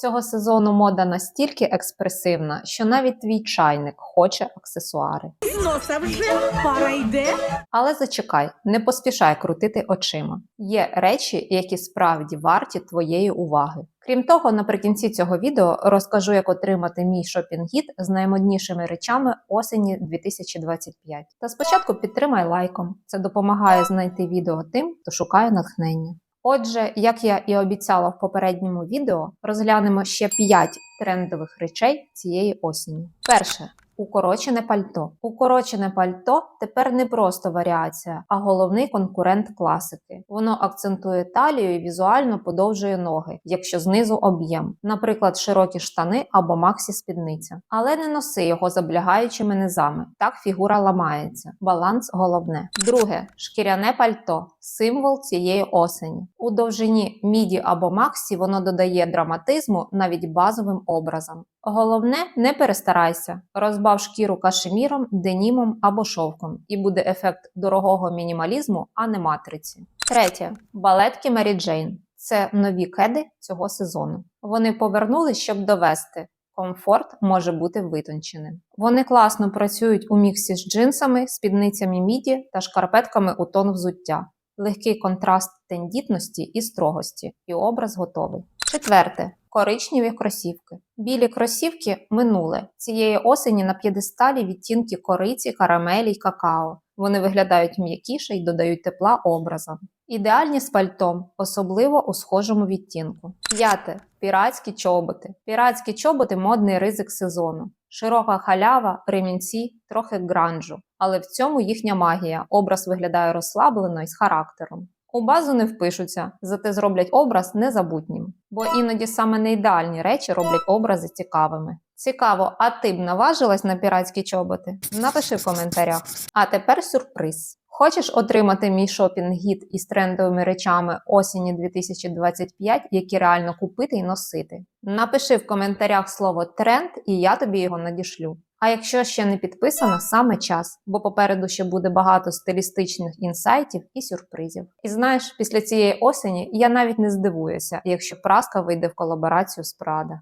Цього сезону мода настільки експресивна, що навіть твій чайник хоче аксесуари. Носа вже пара йде. Але зачекай, не поспішай крутити очима. Є речі, які справді варті твоєї уваги. Крім того, наприкінці цього відео розкажу, як отримати мій шопінг-гід з наймоднішими речами осені 2025. Та спочатку підтримай лайком. Це допомагає знайти відео тим, хто шукає натхнення. Отже, як я і обіцяла в попередньому відео, розглянемо ще 5 трендових речей цієї осені. Перше. Укорочене пальто. Укорочене пальто тепер не просто варіація, а головний конкурент класики. Воно акцентує талію і візуально подовжує ноги, якщо знизу об'єм, наприклад, широкі штани або максі спідниця. Але не носи його заблягаючими низами. Так фігура ламається. Баланс головне. Друге шкіряне пальто символ цієї осені. У довжині міді або максі воно додає драматизму навіть базовим образом. Головне, не перестарайся. Розбав шкіру кашеміром, денімом або шовком, і буде ефект дорогого мінімалізму, а не матриці. Третє балетки Мері Джейн. Це нові кеди цього сезону. Вони повернулись, щоб довести. Комфорт може бути витонченим. Вони класно працюють у міксі з джинсами, спідницями міді та шкарпетками у тон взуття. Легкий контраст тендітності і строгості, і образ готовий. Четверте коричневі кросівки. Білі кросівки минуле. Цієї осені на п'єдесталі відтінки кориці, карамелі й какао. Вони виглядають м'якіше й додають тепла образам. Ідеальні з пальтом, особливо у схожому відтінку. П'яте піратські чоботи. Піратські чоботи модний ризик сезону. Широка халява, ремінці, трохи гранжу. Але в цьому їхня магія. Образ виглядає розслаблено і з характером. У базу не впишуться, зате зроблять образ незабутнім. Бо іноді саме неідеальні речі роблять образи цікавими. Цікаво, а ти б наважилась на піратські чоботи? Напиши в коментарях. А тепер сюрприз. Хочеш отримати мій шопінг-гід із трендовими речами осені 2025, які реально купити і носити? Напиши в коментарях слово тренд, і я тобі його надішлю. А якщо ще не підписано, саме час, бо попереду ще буде багато стилістичних інсайтів і сюрпризів. І знаєш, після цієї осені я навіть не здивуюся, якщо праска вийде в колаборацію з Прада.